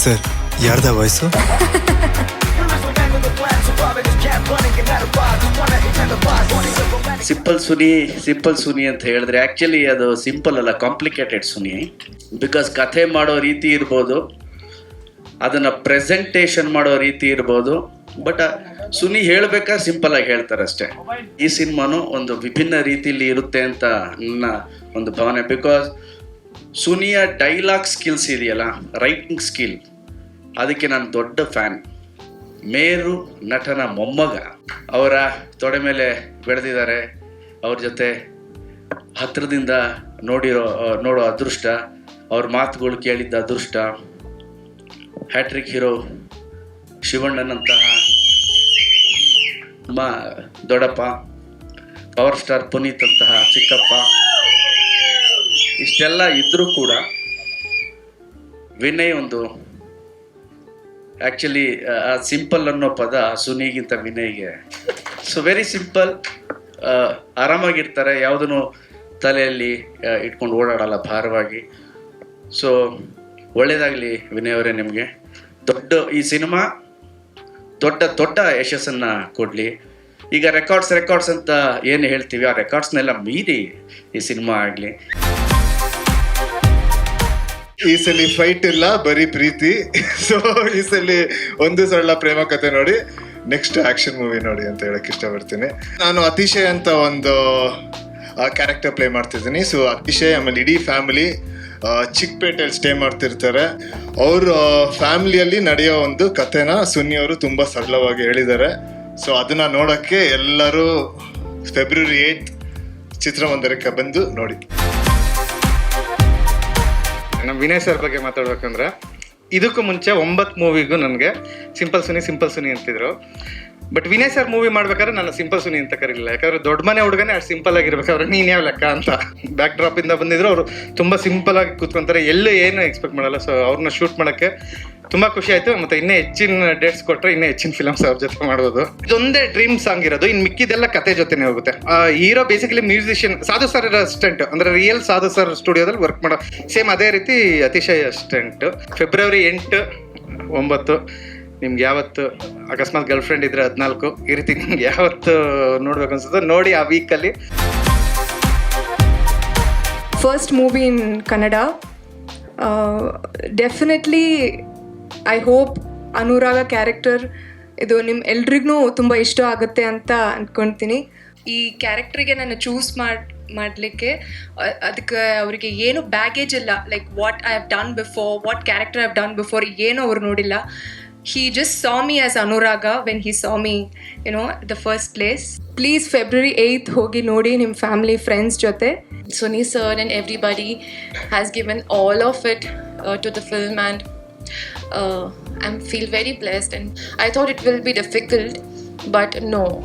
Sir ಯಾರ್ದ voice simple Suni simple Suni ಅಂತ ಹೇಳಿದ್ರೆ ಆಕ್ಚುಲಿ ಅದು ಸಿಂಪಲ್ ಅಲ್ಲ ಕಾಂಪ್ಲಿಕೇಟೆಡ್ ಸುನಿ ಬಿಕಾಸ್ ಕಥೆ ಮಾಡೋ ರೀತಿ ಇರ್ಬೋದು, ಅದನ್ನು ಪ್ರೆಸೆಂಟೇಷನ್ ಮಾಡೋ ರೀತಿ ಇರ್ಬೋದು ಬಟ್ ಸುನಿ ಹೇಳ್ಬೇಕಾ ಸಿಂಪಲ್ ಆಗಿ ಹೇಳ್ತಾರೆ ಅಷ್ಟೇ. ಈ ಸಿನಿಮಾನು ಒಂದು ವಿಭಿನ್ನ ರೀತಿಯಲ್ಲಿ ಇರುತ್ತೆ ಅಂತ ನನ್ನ ಒಂದು ಭಾವನೆ. ಬಿಕಾಸ್ ಸುನಿಯ ಡೈಲಾಗ್ ಸ್ಕಿಲ್ಸ್ ಇದೆಯಲ್ಲ? ರೈಟಿಂಗ್ ಸ್ಕಿಲ್ ಅದಕ್ಕೆ ನಾನು ದೊಡ್ಡ ಫ್ಯಾನ್ ಮೇರು ನಟನ ಮೊಮ್ಮಗ. ಅವರ ತೊಡೆ ಮೇಲೆ ಬೆಳೆದಿದ್ದಾರೆ. ಅವ್ರ ಜೊತೆ ಹತ್ತಿರದಿಂದ ನೋಡಿರೋ ನೋಡೋ ಅದೃಷ್ಟ, ಅವ್ರ ಮಾತುಗಳು ಕೇಳಿದ್ದ ಅದೃಷ್ಟ. ಹ್ಯಾಟ್ರಿಕ್ ಹೀರೋ ಶಿವಣ್ಣನಂತಹ ಮಾ, ದೊಡ್ಡಪ್ಪ. ಪವರ್ ಸ್ಟಾರ್ ಪುನೀತ್ ಅಂತಹ ಚಿಕ್ಕಪ್ಪ. ಇಷ್ಟೆಲ್ಲ ಇದ್ರೂ ಕೂಡ ವಿನಯ್ ಒಂದು ಆ್ಯಕ್ಚುಲಿ ಸಿಂಪಲ್ ಅನ್ನೋ ಪದ ಸುನಿಗಿಂತ ವಿನಯ್ಗೆ. ಸೊ ವೆರಿ ಸಿಂಪಲ್ ಆರಾಮಾಗಿರ್ತಾರೆ, ಯಾವುದನ್ನು ತಲೆಯಲ್ಲಿ ಇಟ್ಕೊಂಡು ಓಡಾಡಲ್ಲ ಭಾರವಾಗಿ. ಸೊ ಒಳ್ಳೇದಾಗಲಿ ವಿನಯ್ ಅವರೇ ನಿಮಗೆ. ದೊಡ್ಡ, ಈ ಸಿನಿಮಾ ದೊಡ್ಡ ದೊಡ್ಡ ಯಶಸ್ಸನ್ನ ಕೊಡಲಿ. ಈಗ ರೆಕಾರ್ಡ್ಸ್ ರೆಕಾರ್ಡ್ಸ್ ಅಂತ ಏನು ಹೇಳ್ತೀವಿ, ಆ ರೆಕಾರ್ಡ್ಸ್ನೆಲ್ಲ ಮೀರಿ ಈ ಸಿನಿಮಾ ಆಗಲಿ. ಈ ಸಲ ಫೈಟ್ ಇಲ್ಲ, ಬರೀ ಪ್ರೀತಿ. ಸೊ ಈ ಸಲ ಒಂದು ಸರಳ ಪ್ರೇಮ ಕತೆ ನೋಡಿ. ನೆಕ್ಸ್ಟ್ ಆಕ್ಷನ್ ಮೂವಿ ನೋಡಿ ಅಂತ ಹೇಳಕ್ ಇಷ್ಟಪಡ್ತೀನಿ. ನಾನು ಅತಿಶಯ್ ಅಂತ ಒಂದು ಕ್ಯಾರೆಕ್ಟರ್ ಪ್ಲೇ ಮಾಡ್ತಿದ್ದೀನಿ. ಸೊ ಅತಿಶಯ್ ಆಮೇಲೆ ಇಡೀ ಫ್ಯಾಮಿಲಿ ಚಿಕ್ಕಪೇಟೆಯಲ್ಲಿ ಸ್ಟೇ ಮಾಡ್ತಿರ್ತಾರೆ. ಅವ್ರ ಫ್ಯಾಮಿಲಿಯಲ್ಲಿ ನಡೆಯೋ ಒಂದು ಕಥೆನ ಸುನ್ನಿ ಅವರು ತುಂಬ ಸರಳವಾಗಿ ಹೇಳಿದ್ದಾರೆ. ಸೊ ಅದನ್ನ ನೋಡೋಕ್ಕೆ ಎಲ್ಲರೂ ಫೆಬ್ರವರಿ ಏಯ್ಟ್ ಚಿತ್ರಮಂದಿರಕ್ಕೆ ಬಂದು ನೋಡಿ. ನಮ್ಮ ವಿನಯ್ ಸರ್ ಬಗ್ಗೆ ಮಾತಾಡ್ಬೇಕಂದ್ರೆ, ಇದಕ್ಕೂ ಮುಂಚೆ ಒಂಬತ್ತು ಮೂವಿಗೂ ನನಗೆ ಸಿಂಪಲ್ ಸುನಿ ಸಿಂಪಲ್ ಸುನಿ ಅಂತಿದ್ರು. ಬಟ್ ವಿನಯ್ ಸರ್ ಮೂವಿ ಮಾಡ್ಬೇಕಾದ್ರೆ ನಾನು ಸಿಂಪಲ್ ಸುನಿ ಅಂತ ಕರೀಲಿಲ್ಲ. ಯಾಕಂದ್ರೆ ದೊಡ್ಡ ಮನೆ ಹುಡುಗನೇ ಅಷ್ಟು ಸಿಂಪಲ್ ಆಗಿರ್ಬೇಕಾದ್ರೆ ನೀನ್ ಯಾವ ಲೆಕ್ಕ? ಅಂತ. ಬ್ಯಾಕ್ ಡ್ರಾಪ್ ಇಂದ ಬಂದಿದ್ರು ಅವರು ತುಂಬಾ ಸಿಂಪಲ್ ಆಗಿ ಕೂತ್ಕೊಂತಾರೆ. ಎಲ್ಲೂ ಏನು ಎಕ್ಸ್ಪೆಕ್ಟ್ ಮಾಡಲ್ಲ. ಸೊ ಅವ್ರನ್ನ ಶೂಟ್ ಮಾಡಕ್ಕೆ ತುಂಬಾ ಖುಷಿ ಆಯ್ತು. ಮತ್ತೆ ಇನ್ನೇ ಹೆಚ್ಚಿನ ಡೇಟ್ಸ್ ಕೊಟ್ಟರೆ ಇನ್ನೇ ಹೆಚ್ಚಿನ ಫಿಲಮ್ಸ್ ಅವ್ರ ಜೊತೆ ಮಾಡ್ಬೋದು. ಇದೊಂದೇ ಡ್ರೀಮ್ ಸಾಂಗ್ ಇರೋದು. ಇನ್ ಮಿಕ್ಕಿದೆಲ್ಲ ಕತೆ ಜೊತೆನೇ ಹೋಗುತ್ತೆ. Hero basically musician Sadhu sir assistant ಅಂದ್ರೆ ರಿಯಲ್ ಸಾಧು ಸರ್ ಸ್ಟುಡಿಯೋದಲ್ಲಿ ವರ್ಕ್ ಮಾಡೋ ಸೇಮ್ ಅದೇ ರೀತಿ ಅತಿಶಯ ಅಸ್ಟೆಂಟ್ ಫೆಬ್ರವರಿ ಎಂಟು, ಒಂಬತ್ತು. ನಿಮ್ಗೆ ಯಾವತ್ತು ಅಕಸ್ಮಾತ್ ಗರ್ಲ್ ಫ್ರೆಂಡ್ ಇದ್ರೆ ಹದಿನಾಲ್ಕು, ಈ ರೀತಿ ನಿಮ್ಗೆ ಯಾವತ್ತು ನೋಡ್ಬೇಕು ಅನ್ಸುತ್ತೋ ನೋಡಿ ಆ ವೀಕಲ್ಲಿ first movie in Kannada definitely I hope Anuraga character ಇದು ನಿಮ್ಮ ಎಲ್ರಿಗೂ ತುಂಬ ಇಷ್ಟ ಆಗುತ್ತೆ ಅಂತ ಅಂದ್ಕೊಳ್ತೀನಿ ಈ ಕ್ಯಾರೆಕ್ಟ್ರಿಗೆ ನಾನು ಚೂಸ್ ಮಾಡಿ, ಮಾಡಲಿಕ್ಕೆ ಅದಕ್ಕೆ ಅವರಿಗೆ ಏನು ಬ್ಯಾಗೇಜ್ ಇಲ್ಲ like what I have done before what character I have done before ಏನು ಅವ್ರು ನೋಡಿಲ್ಲ. he just saw me as Anuraga when he saw me, you know, the first place. Please, February 8th, Hogi Nodi and him family, friends, jote. Suni sir and everybody has given all of it uh, to the film and uh, I feel very blessed and I thought it will be difficult, but no,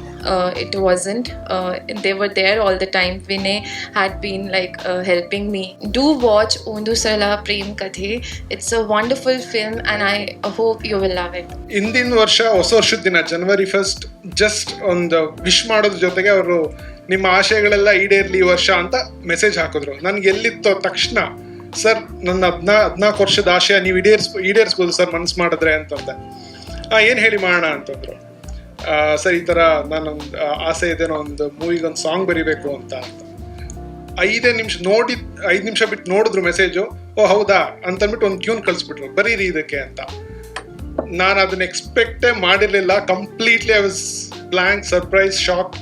it wasn't. Uh, they were there all the time. Vinay had been like uh, helping me. Do watch Undu Sala Prem Kathe it's a wonderful film and I hope you will love it. ಹಿಂದಿನ ವರ್ಷ ಹೊಸ ವರ್ಷದ ದಿನ ಜನವರಿ first just ಒಂದು wish ಮಾಡೋದ್ರ ಜೊತೆಗೆ ಅವರು ನಿಮ್ಮ ಆಶಯಗಳೆಲ್ಲ ಈಡೇರ್ಲಿ ಈ ವರ್ಷ ಅಂತ ಮೆಸೇಜ್ ಹಾಕಿದ್ರು. ನನ್ಗೆ ಎಲ್ಲಿತ್ತೋ ತಕ್ಷಣ ಸರ್ ನನ್ನ ಹದಿನಾ ಹದಿನಾಲ್ಕು ವರ್ಷದ ಆಶಯ ನೀವು ಈಡೇರಿಸ್ ಈಡೇರಿಸ್ಬೋದು ಸರ್ ಮನ್ಸು ಮಾಡಿದ್ರೆ ಅಂತಂದೆ. ಏನು ಹೇಳಿ ಮಾಡೋಣ? ಅಂತಂದ್ರು. ಸರ್, ಈ ಥರ ನಾನು ಆಸೆ ಇದೆ ಒಂದು ಮೂವಿಗೆ ಒಂದು ಸಾಂಗ್ ಬರಿಬೇಕು ಅಂತ ಅಂತ. ಐದೇ ನಿಮಿಷ ನೋಡಿ, ಐದು ನಿಮಿಷ ಬಿಟ್ಟು ನೋಡಿದ್ರು ಮೆಸೇಜು ಓ, ಹೌದಾ? ಅಂತಂದ್ಬಿಟ್ಟು ಒಂದು ಟ್ಯೂನ್ ಕಳಿಸ್ಬಿಟ್ರು. ಬರೀರಿ ಇದಕ್ಕೆ ಅಂತ. ನಾನು ಅದನ್ನ ಎಕ್ಸ್ಪೆಕ್ಟೇ ಮಾಡಿರಲಿಲ್ಲ. Completely I was blank surprise shock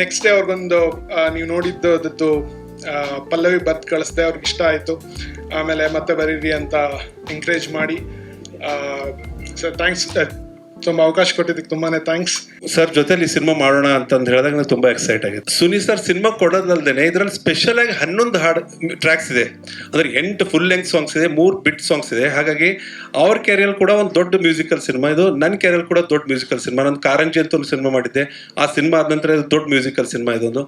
next day ಅವ್ರಿಗೊಂದು ನೀವು ನೋಡಿದ್ದು ಅದದ್ದು ಪಲ್ಲವಿ ಬರ್ತ್ ಕಳಿಸ್ದೆ, ಅವ್ರಿಗೆ ಇಷ್ಟ ಆಯಿತು. ಆಮೇಲೆ ಮತ್ತೆ ಬರೀರಿ ಅಂತ ಎಂಕರೇಜ್ ಮಾಡಿ. ಸರ್ ಥ್ಯಾಂಕ್ಸ್ ತುಂಬ ಅವಕಾಶ ಕೊಟ್ಟಿದ್ದಕ್ಕೆ ತುಂಬಾನೇ ಥ್ಯಾಂಕ್ಸ್ ಸರ್ ಜೊತೆಲಿ ಸಿನಿಮಾ ಮಾಡೋಣ ಅಂತಂದು ಹೇಳಿದಾಗ ನಂಗೆ ತುಂಬಾ ಎಕ್ಸೈಟ್ ಆಗಿದೆ ಸುನಿ ಸರ್ ಸಿನಿಮಾ ಕೊಡೋದಲ್ದೇನೆ ಇದ್ರಲ್ಲಿ ಸ್ಪೆಷಲ್ ಆಗಿ ಹನ್ನೊಂದು ಹಾಡು ಟ್ರ್ಯಾಕ್ಸ್ ಇದೆ. ಅಂದ್ರೆ ಎಂಟು ಫುಲ್ ಲೆಂತ್ ಸಾಂಗ್ಸ್ ಇದೆ, ಮೂರು ಬಿಟ್ ಸಾಂಗ್ಸ್ ಇದೆ. ಹಾಗಾಗಿ ಅವ್ರ ಕ್ಯಾರಿಯರ್ ಕೂಡ ಒಂದು ದೊಡ್ಡ ಮ್ಯೂಸಿಕಲ್ ಸಿನಿಮಾ ಇದು ನನ್ನ ಕ್ಯಾರಿಯರ್ ಕೂಡ ದೊಡ್ಡ ಮ್ಯೂಸಿಕಲ್ ಸಿನಿಮಾ ನಾನು ಕಾರಂಜಿ ಅಂತ ಒಂದು ಸಿನಿಮಾ ಮಾಡಿದ್ದೆ. ಆ ಸಿನಿಮಾ ಆದ ನಂತರ ದೊಡ್ಡ ಮ್ಯೂಸಿಕಲ್ ಸಿನಿಮಾ ಇದೊಂದು.